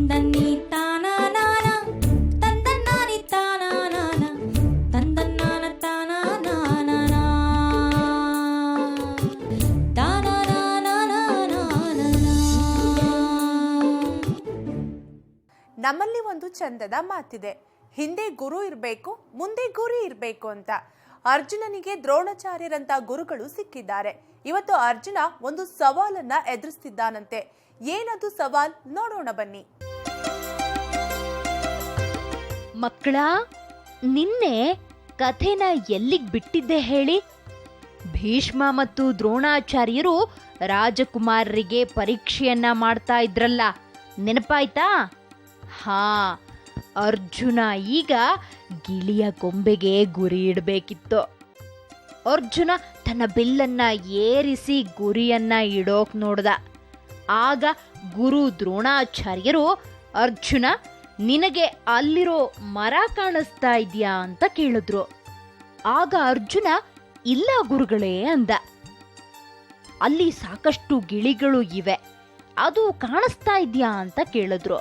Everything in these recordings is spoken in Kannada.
ತಂದನ್ನಾನ ತಾನಾನಾನ ತಾನಾನಾನಾನಾನಾನ ನಮ್ಮಲ್ಲಿ ಒಂದು ಚಂದದ ಮಾತಿದೆ ಹಿಂದೆ ಗುರು ಇರಬೇಕು ಮುಂದೆ ಗುರಿ ಇರಬೇಕು ಅಂತ ಅರ್ಜುನನಿಗೆ ದ್ರೋಣಾಚಾರ್ಯರಂತ ಗುರುಗಳು ಸಿಕ್ಕಿದ್ದಾರೆ ಇವತ್ತು ಅರ್ಜುನ ಒಂದು ಸವಾಲನ್ನ ಎದುರಿಸ್ತಿದ್ದಾನಂತೆ ಏನದು ಸವಾಲ್ ನೋಡೋಣ ಬನ್ನಿ ಮಕ್ಕಳ, ನಿನ್ನೆ ಕಥೆನ ಎಲ್ಲಿಗ್ ಬಿಟ್ಟಿದ್ದೆ ಹೇಳಿ? ಭೀಷ್ಮ ಮತ್ತು ದ್ರೋಣಾಚಾರ್ಯರು ರಾಜಕುಮಾರರಿಗೆ ಪರೀಕ್ಷೆಯನ್ನ ಮಾಡ್ತಾ ಇದ್ರಲ್ಲ, ನೆನಪಾಯ್ತಾ? ಹಾ, ಅರ್ಜುನ ಈಗ ಗಿಳಿಯ ಗೊಂಬೆಗೆ ಗುರಿ ಇಡಬೇಕಿತ್ತು. ಅರ್ಜುನ ತನ್ನ ಬಿಲ್ಲನ್ನ ಏರಿಸಿ ಗುರಿಯನ್ನ ಇಡೋಕ್ ನೋಡ್ದ. ಆಗ ಗುರು ದ್ರೋಣಾಚಾರ್ಯರು ಅರ್ಜುನ ನಿನಗೆ ಅಲ್ಲಿರೋ ಮರ ಕಾಣಿಸ್ತಾ ಇದೆಯಾ ಅಂತ ಕೇಳಿದ್ರು. ಆಗ ಅರ್ಜುನ, ಇಲ್ಲ ಗುರುಗಳೇ ಅಂದ. ಅಲ್ಲಿ ಸಾಕಷ್ಟು ಗಿಳಿಗಳು ಇವೆ. ಅದು ಕಾಣಿಸ್ತಾ ಇದೆಯಾ ಅಂತ ಕೇಳಿದ್ರು.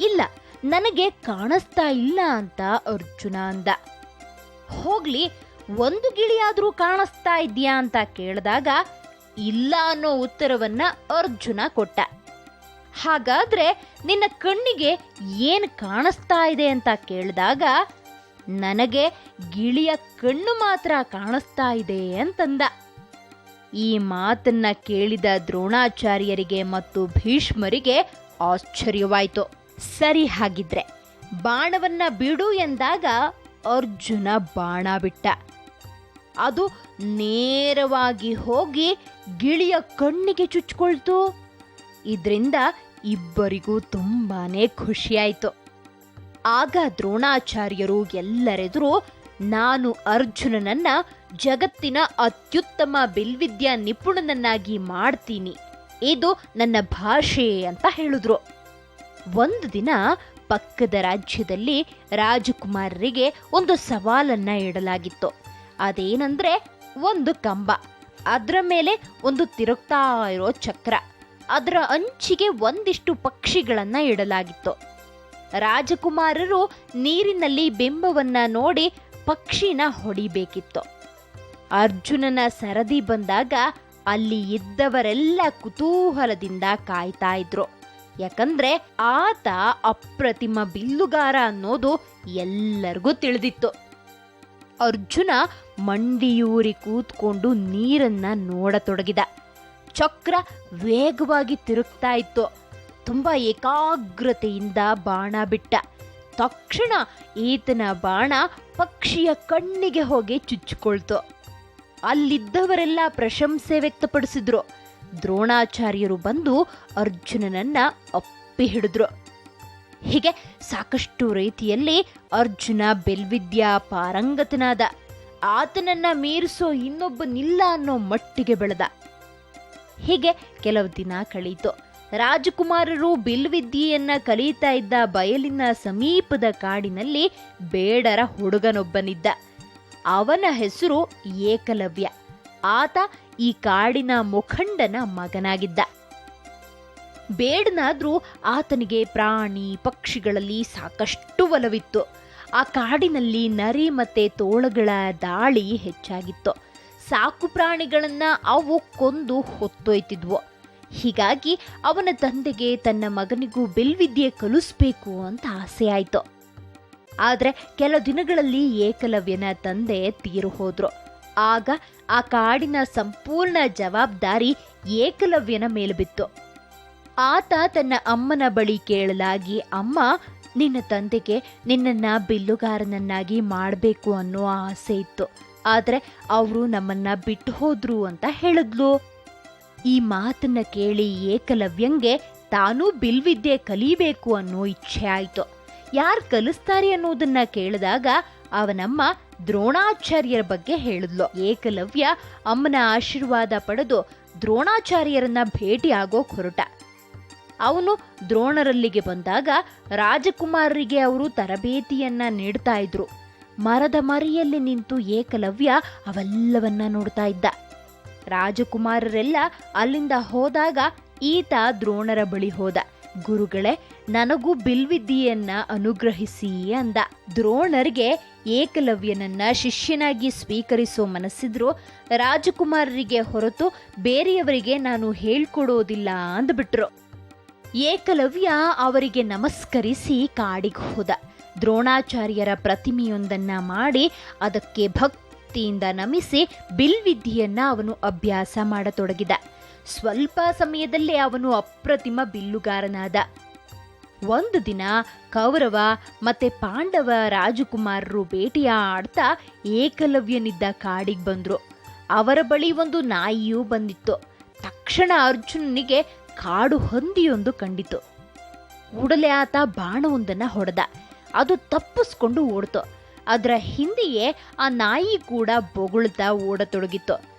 ಇಲ್ಲ, ನನಗೆ ಕಾಣಿಸ್ತಾ ಇಲ್ಲ ಅಂತ ಅರ್ಜುನ ಅಂದ. ಹೋಗ್ಲಿ, ಒಂದು ಗಿಳಿಯಾದರೂ ಕಾಣಿಸ್ತಾ ಇದೆಯಾ ಅಂತ ಕೇಳಿದಾಗ, ಇಲ್ಲ ಅನ್ನೋ ಉತ್ತರವನ್ನ ಅರ್ಜುನ ಕೊಟ್ಟ. ಹಾಗಾದ್ರೆ ನಿನ್ನ ಕಣ್ಣಿಗೆ ಏನು ಕಾಣಿಸ್ತಾ ಇದೆ ಅಂತ ಕೇಳಿದಾಗ, ನನಗೆ ಗಿಳಿಯ ಕಣ್ಣು ಮಾತ್ರ ಕಾಣಿಸ್ತಾ ಇದೆ ಅಂತಂದ. ಈ ಮಾತನ್ನ ಕೇಳಿದ ದ್ರೋಣಾಚಾರ್ಯರಿಗೆ ಮತ್ತು ಭೀಷ್ಮರಿಗೆ ಆಶ್ಚರ್ಯವಾಯ್ತು. ಸರಿ ಹಾಗಿದ್ರೆ, ಬಾಣವನ್ನ ಬಿಡು ಎಂದಾಗ ಅರ್ಜುನ ಬಾಣ ಬಿಟ್ಟ. ಅದು ನೇರವಾಗಿ ಹೋಗಿ ಗಿಳಿಯ ಕಣ್ಣಿಗೆ ಚುಚ್ಕೊಳ್ತು. ಇದ್ರಿಂದ ಇಬ್ಬರಿಗೂ ತುಂಬಾ ಖುಷಿಯಾಯಿತು. ಆಗ ದ್ರೋಣಾಚಾರ್ಯರು ಎಲ್ಲರೆದುರು ನಾನು ಅರ್ಜುನನನ್ನ ಜಗತ್ತಿನ ಅತ್ಯುತ್ತಮ ಬಿಲ್ವಿದ್ಯಾ ನಿಪುಣನನ್ನಾಗಿ ಮಾಡ್ತೀನಿ. ಇದು ನನ್ನ ಭಾಷೆ ಅಂತ ಹೇಳಿದ್ರು. ಒಂದು ದಿನ ಪಕ್ಕದ ರಾಜ್ಯದಲ್ಲಿ ರಾಜಕುಮಾರರಿಗೆ ಒಂದು ಸವಾಲನ್ನ ಇಡಲಾಗಿತ್ತು. ಅದೇನಂದ್ರೆ ಒಂದು ಕಂಬ. ಅದರ ಮೇಲೆ ಒಂದು ತಿರುಗ್ತಾ ಇರೋ ಚಕ್ರ. ಅದರ ಅಂಚಿಗೆ ಒಂದಿಷ್ಟು ಪಕ್ಷಿಗಳನ್ನು ಇಡಲಾಗಿತ್ತು. ರಾಜಕುಮಾರರು ನೀರಿನಲ್ಲಿ ಬಿಂಬವನ್ನ ನೋಡಿ ಪಕ್ಷಿನ ಹೊಡಿಬೇಕಿತ್ತು. ಅರ್ಜುನನ ಸರದಿ ಬಂದಾಗ ಅಲ್ಲಿ ಇದ್ದವರೆಲ್ಲ ಕುತೂಹಲದಿಂದ ಕಾಯ್ತಾ ಇದ್ರು. ಯಾಕಂದ್ರೆ ಆತ ಅಪ್ರತಿಮ ಬಿಲ್ಲುಗಾರ ಅನ್ನೋದು ಎಲ್ಲರಿಗೂ ತಿಳಿದಿತ್ತು. ಅರ್ಜುನ ಮಂಡಿಯೂರಿ ಕೂತ್ಕೊಂಡು ನೀರನ್ನ ನೋಡತೊಡಗಿದ. ಚಕ್ರ ವೇಗವಾಗಿ ತಿರುಗ್ತಾ ಇತ್ತು. ತುಂಬ ಏಕಾಗ್ರತೆಯಿಂದ ಬಾಣ ಬಿಟ್ಟ. ತಕ್ಷಣ ಈತನ ಬಾಣ ಪಕ್ಷಿಯ ಕಣ್ಣಿಗೆ ಹೋಗಿ ಚುಚ್ಚಿಕೊಳ್ತು. ಅಲ್ಲಿದ್ದವರೆಲ್ಲ ಪ್ರಶಂಸೆ ವ್ಯಕ್ತಪಡಿಸಿದ್ರು. ದ್ರೋಣಾಚಾರ್ಯರು ಬಂದು ಅರ್ಜುನನನ್ನ ಅಪ್ಪಿ ಹಿಡಿದ್ರು. ಹೀಗೆ ಸಾಕಷ್ಟು ರೀತಿಯಲ್ಲಿ ಅರ್ಜುನ ಬೆಲ್ವಿದ್ಯಾ ಪಾರಂಗತನಾದ. ಆತನನ್ನ ಮೀರಿಸೋ ಇನ್ನೊಬ್ಬನಿಲ್ಲ ಅನ್ನೋ ಮಟ್ಟಿಗೆ ಬೆಳೆದ. ಹೀಗೆ ಕೆಲವು ದಿನ ಕಳೀತು. ರಾಜಕುಮಾರರು ಬಿಲ್ವಿದ್ಯೆಯನ್ನ ಕಲಿಯುತ್ತಾ ಇದ್ದ ಬಯಲಿನ ಸಮೀಪದ ಕಾಡಿನಲ್ಲಿ ಬೇಡರ ಹುಡುಗನೊಬ್ಬನಿದ್ದ. ಅವನ ಹೆಸರು ಏಕಲವ್ಯ. ಆತ ಈ ಕಾಡಿನ ಮುಖಂಡನ ಮಗನಾಗಿದ್ದ. ಬೇಡನಾದ್ರೂ ಆತನಿಗೆ ಪ್ರಾಣಿ ಪಕ್ಷಿಗಳಲ್ಲಿ ಸಾಕಷ್ಟು ಒಲವಿತ್ತು. ಆ ಕಾಡಿನಲ್ಲಿ ನರಿ ಮತ್ತೆ ತೋಳಗಳ ದಾಳಿ ಹೆಚ್ಚಾಗಿತ್ತು. ಸಾಕು ಪ್ರಾಣಿಗಳನ್ನ ಅವು ಕೊಂದು ಹೊತ್ತೊಯ್ತಿದ್ವು. ಹೀಗಾಗಿ ಅವನ ತಂದೆಗೆ ತನ್ನ ಮಗನಿಗೂ ಬಿಲ್ವಿದ್ಯೆ ಕಲಿಸ್ಬೇಕು ಅಂತ ಆಸೆ ಆಯ್ತು. ಆದರೆ ಕೆಲ ದಿನಗಳಲ್ಲಿ ಏಕಲವ್ಯನ ತಂದೆ ತೀರು ಹೋದ್ರು. ಆಗ ಆ ಕಾಡಿನ ಸಂಪೂರ್ಣ ಜವಾಬ್ದಾರಿ ಏಕಲವ್ಯನ ಮೇಲೆ ಬಿತ್ತು. ಆತ ತನ್ನ ಅಮ್ಮನ ಬಳಿ ಕೇಳಲಾಗಿ, ಅಮ್ಮ, ನಿನ್ನ ತಂದೆಗೆ ನಿನ್ನನ್ನ ಬಿಲ್ಲುಗಾರನನ್ನಾಗಿ ಮಾಡಬೇಕು ಅನ್ನೋ ಆಸೆ ಇತ್ತು. ಆದ್ರೆ ಅವರು ನಮ್ಮನ್ನ ಬಿಟ್ಟು ಹೋದ್ರು ಅಂತ ಹೇಳಿದ್ಲು. ಈ ಮಾತನ್ನ ಕೇಳಿ ಏಕಲವ್ಯಂಗೆ ತಾನೂ ಬಿಲ್ವಿದ್ಯೆ ಕಲಿಬೇಕು ಅನ್ನೋ ಇಚ್ಛೆ ಆಯಿತು. ಯಾರು ಕಲಿಸ್ತಾರೆ ಅನ್ನೋದನ್ನ ಕೇಳಿದಾಗ ಅವನಮ್ಮ ದ್ರೋಣಾಚಾರ್ಯರ ಬಗ್ಗೆ ಹೇಳಿದ್ಲು. ಏಕಲವ್ಯ ಅಮ್ಮನ ಆಶೀರ್ವಾದ ಪಡೆದು ದ್ರೋಣಾಚಾರ್ಯರನ್ನ ಭೇಟಿ ಆಗೋ ಹೊರಟ ಅವನು ದ್ರೋಣರಲ್ಲಿಗೆ ಬಂದಾಗ ರಾಜಕುಮಾರರಿಗೆ ಅವರು ತರಬೇತಿಯನ್ನ ನೀಡ್ತಾ ಇದ್ರು. ಮರದ ಮರಿಯಲ್ಲಿ ನಿಂತು ಏಕಲವ್ಯ ಅವೆಲ್ಲವನ್ನ ನೋಡ್ತಾ ಇದ್ದ. ರಾಜಕುಮಾರರೆಲ್ಲ ಅಲ್ಲಿಂದ ಹೋದಾಗ ಈತ ದ್ರೋಣರ ಬಳಿ ಹೋದ. ಗುರುಗಳೇ, ನನಗೂ ಬಿಲ್ವಿದ್ಯೆಯನ್ನ ಅನುಗ್ರಹಿಸಿ ಅಂದ. ದ್ರೋಣರಿಗೆ ಏಕಲವ್ಯನನ್ನ ಶಿಷ್ಯನಾಗಿ ಸ್ವೀಕರಿಸೋ ಮನಸ್ಸಿದ್ರು ರಾಜಕುಮಾರರಿಗೆ ಹೊರತು ಬೇರೆಯವರಿಗೆ ನಾನು ಹೇಳ್ಕೊಡೋದಿಲ್ಲ ಅಂದ್ಬಿಟ್ರು. ಏಕಲವ್ಯ ಅವರಿಗೆ ನಮಸ್ಕರಿಸಿ ಕಾಡಿಗೆ ಹೋದ. ದ್ರೋಣಾಚಾರ್ಯರ ಪ್ರತಿಮೆಯೊಂದನ್ನ ಮಾಡಿ ಅದಕ್ಕೆ ಭಕ್ತಿಯಿಂದ ನಮಿಸಿ ಬಿಲ್ವಿದ್ಯೆಯನ್ನ ಅವನು ಅಭ್ಯಾಸ ಮಾಡತೊಡಗಿದ. ಸ್ವಲ್ಪ ಸಮಯದಲ್ಲೇ ಅವನು ಅಪ್ರತಿಮ ಬಿಲ್ಲುಗಾರನಾದ. ಒಂದು ದಿನ ಕೌರವ ಮತ್ತೆ ಪಾಂಡವ ರಾಜಕುಮಾರರು ಭೇಟಿಯಾಡ್ತಾ ಏಕಲವ್ಯನಿದ್ದ ಕಾಡಿಗೆ ಬಂದ್ರು. ಅವರ ಬಳಿ ಒಂದು ನಾಯಿಯೂ ಬಂದಿತ್ತು. ತಕ್ಷಣ ಅರ್ಜುನನಿಗೆ ಕಾಡು ಹಂದಿಯೊಂದು ಕಂಡಿತು. ಕೂಡಲೇ ಆತ ಬಾಣವೊಂದನ್ನ ಹೊಡೆದ. ಅದು ತಪ್ಪಿಸ್ಕೊಂಡು ಓಡ್ತು. ಅದರ ಹಿಂದೆಯೇ ಆ ನಾಯಿ ಕೂಡ ಬೊಗಳ್ತಾ ಓಡತೊಡಗಿತ್ತು.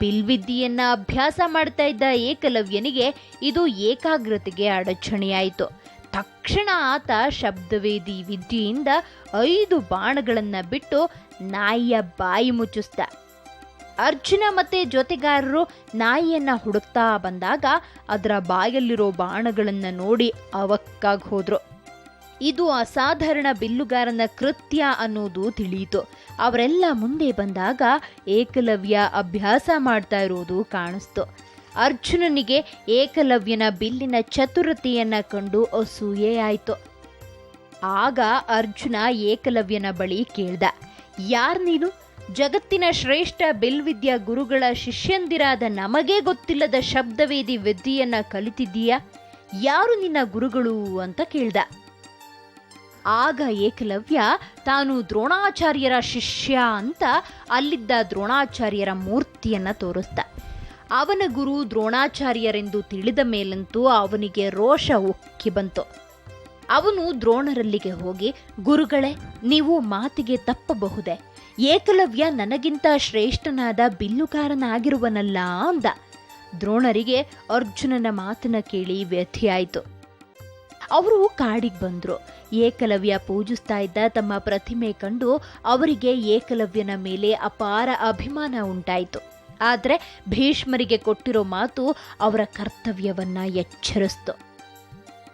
ಬಿಲ್ವಿದ್ಯೆಯನ್ನ ಅಭ್ಯಾಸ ಮಾಡ್ತಾ ಇದ್ದ ಏಕಲವ್ಯನಿಗೆ ಇದು ಏಕಾಗ್ರತೆಗೆ ಅಡಚಣೆಯಾಯಿತು. ತಕ್ಷಣ ಆತ ಶಬ್ದವೇದಿ ವಿದ್ಯೆಯಿಂದ ಐದು ಬಾಣಗಳನ್ನು ಬಿಟ್ಟು ನಾಯಿಯ ಬಾಯಿ ಮುಚ್ಚಿಸ್ದ. ಅರ್ಜುನ ಮತ್ತೆ ಜೊತೆಗಾರರು ನಾಯಿಯನ್ನ ಹುಡುಕ್ತಾ ಬಂದಾಗ ಅದರ ಬಾಯಲ್ಲಿರೋ ಬಾಣಗಳನ್ನ ನೋಡಿ ಅವಕ್ಕಾಗಿ ಹೋದ್ರು. ಇದು ಅಸಾಧಾರಣ ಬಿಲ್ಲುಗಾರನ ಕೃತ್ಯ ಅನ್ನೋದು ತಿಳಿಯಿತು. ಅವರೆಲ್ಲ ಮುಂದೆ ಬಂದಾಗ ಏಕಲವ್ಯ ಅಭ್ಯಾಸ ಮಾಡ್ತಾ ಇರೋದು ಕಾಣಿಸ್ತು. ಅರ್ಜುನನಿಗೆ ಏಕಲವ್ಯನ ಬಿಲ್ಲಿನ ಚತುರತೆಯನ್ನ ಕಂಡು ಅಸೂಯೆಯಾಯಿತು ಆಗ ಅರ್ಜುನ ಏಕಲವ್ಯನ ಬಳಿ ಕೇಳ್ದ, ಯಾರ್ ನೀನು? ಜಗತ್ತಿನ ಶ್ರೇಷ್ಠ ಬೆಲ್ವಿದ್ಯಾ ಗುರುಗಳ ಶಿಷ್ಯಂದಿರಾದ ನಮಗೇ ಗೊತ್ತಿಲ್ಲದ ಶಬ್ದವೇದಿ ವಿದ್ಯೆಯನ್ನ ಕಲಿತಿದ್ದೀಯಾ? ಯಾರು ನಿನ್ನ ಗುರುಗಳು ಅಂತ ಕೇಳ್ದ. ಆಗ ಏಕಲವ್ಯ, ತಾನು ದ್ರೋಣಾಚಾರ್ಯರ ಶಿಷ್ಯ ಅಂತ ಅಲ್ಲಿದ್ದ ದ್ರೋಣಾಚಾರ್ಯರ ಮೂರ್ತಿಯನ್ನ ತೋರಿಸ್ದ. ಅವನ ಗುರು ದ್ರೋಣಾಚಾರ್ಯರೆಂದು ತಿಳಿದ ಮೇಲಂತೂ ಅವನಿಗೆ ರೋಷ ಉಕ್ಕಿ ಬಂತು. ಅವನು ದ್ರೋಣರಲ್ಲಿಗೆ ಹೋಗಿ, ಗುರುಗಳೇ, ನೀವು ಮಾತಿಗೆ ತಪ್ಪಬಹುದೇ? ಏಕಲವ್ಯ ನನಗಿಂತ ಶ್ರೇಷ್ಠನಾದ ಬಿಲ್ಲುಗಾರನಾಗಿರುವನಲ್ಲ ಅಂದ. ದ್ರೋಣರಿಗೆ ಅರ್ಜುನನ ಮಾತನ್ನ ಕೇಳಿ ವ್ಯಥೆಯಾಯಿತು ಅವರು ಕಾಡಿಗೆ ಬಂದರು. ಏಕಲವ್ಯ ಪೂಜಿಸ್ತಾ ಇದ್ದ ತಮ್ಮ ಪ್ರತಿಮೆ ಕಂಡು ಅವರಿಗೆ ಏಕಲವ್ಯನ ಮೇಲೆ ಅಪಾರ ಅಭಿಮಾನ ಉಂಟಾಯಿತು. ಆದರೆ ಭೀಷ್ಮರಿಗೆ ಕೊಟ್ಟಿರೋ ಮಾತು ಅವರ ಕರ್ತವ್ಯವನ್ನ ಎಚ್ಚರಿಸ್ತು.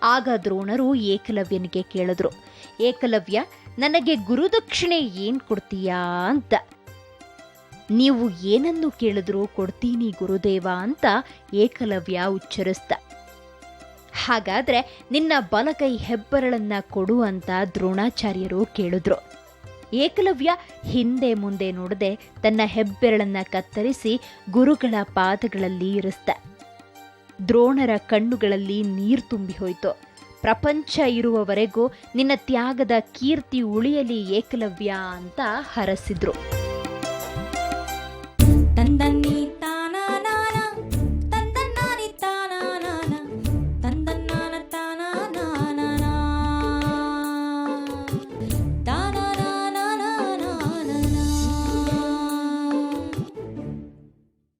ಆಗ ದ್ರೋಣರು ಏಕಲವ್ಯನಿಗೆ ಕೇಳಿದ್ರು. ಏಕಲವ್ಯ ನನಗೆ ಗುರುದಕ್ಷಿಣೆ ಏನು ಕೊಡ್ತೀಯಾ ಅಂತ. ನೀವು ಏನನ್ನು ಕೇಳಿದ್ರು ಕೊಡ್ತೀನಿ ಗುರುದೇವ ಅಂತ ಏಕಲವ್ಯ ಉಚ್ಚರಿಸ್ದ ಹಾಗಾದ್ರೆ ನಿನ್ನ ಬಲಕೈ ಹೆಬ್ಬರಳನ್ನ ಕೊಡು ಅಂತ ದ್ರೋಣಾಚಾರ್ಯರು ಕೇಳಿದ್ರು. ಏಕಲವ್ಯ ಹಿಂದೆ ಮುಂದೆ ನೋಡದೆ ತನ್ನ ಹೆಬ್ಬೆರಳನ್ನ ಕತ್ತರಿಸಿ ಗುರುಗಳ ಪಾದಗಳಲ್ಲಿ ಇರಿಸ್ದ ದ್ರೋಣರ ಕಣ್ಣುಗಳಲ್ಲಿ ನೀರು ತುಂಬಿ ಹೋಯಿತು. ಪ್ರಪಂಚ ಇರುವವರೆಗೂ ನಿನ್ನ ತ್ಯಾಗದ ಕೀರ್ತಿ ಉಳಿಯಲಿ ಏಕಲವ್ಯ ಅಂತ ಹರಸಿದ್ರು.